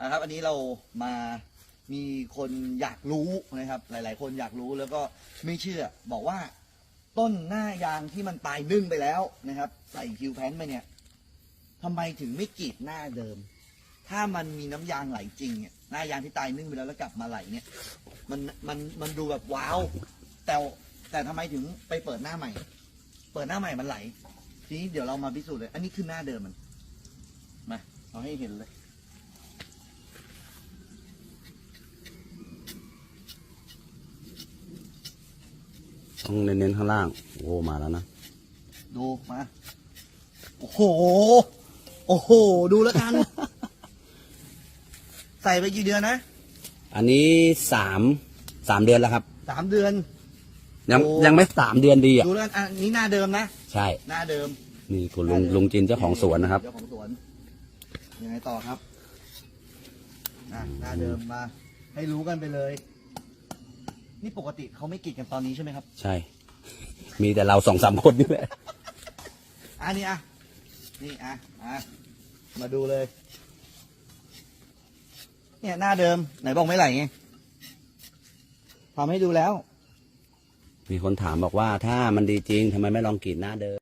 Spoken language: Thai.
นะครับ อันนี้เรามามีคนอยากรู้นะครับ หลาย ๆ คนอยากรู้แล้วก็ไม่เชื่อ บอกว่าต้นหน้ายางที่มันตายนึ่งไปแล้วนะครับ ใส่คิวแพนไปเนี่ยทำไมถึงไม่กรีดหน้าเดิม ถ้ามันมีน้ำยางไหลจริงเนี่ยหน้ายางที่ตายนึ่งไปแล้วแล้วกลับมาไหลเนี่ย มันมันมันดูแบบว้าวแต่แต่ทำไมถึงไปเปิดหน้าใหม่ เปิดหน้าใหม่มันไหล ทีนี้เดี๋ยวเรามาพิสูจน์เลย อันนี้คือหน้าเดิมมัน มา เอาให้เห็นเลย ต้องเน้นๆข้างล่าง โอ้มาแล้วนะ ดูมา โอ้โห โอ้โห ดูแล้วกัน ใส่ไปกี่เดือนนะ อันนี้สามสามเดือนแล้วครับ สามเดือน ยังโอ้ ยังไม่สามเดือนดีอะ ดูแล้วกันอันนี้หน้าเดิมนะ ใช่ หน้าเดิมนี่คุณลุงลุงจินเจ้าของสวนนะครับ เจ้าของสวน ยังไงต่อครับอะหน้าเดิมมา ให้รู้กันไปเลย นี่ปกติเขาไม่กรีดกันตอนนี้ใช่ไหมครับ ใช่ มีแต่เราสองสามคนนี่แหละ อันนี้อะ นี่อะอะมาดูเลย เนี่ยหน้าเดิม ไหนบอกไม่ไหลไงทำให้ดูแล้ว มีคนถามบอกว่าถ้ามันดีจริงทำไมไม่ลองกรีดหน้าเดิม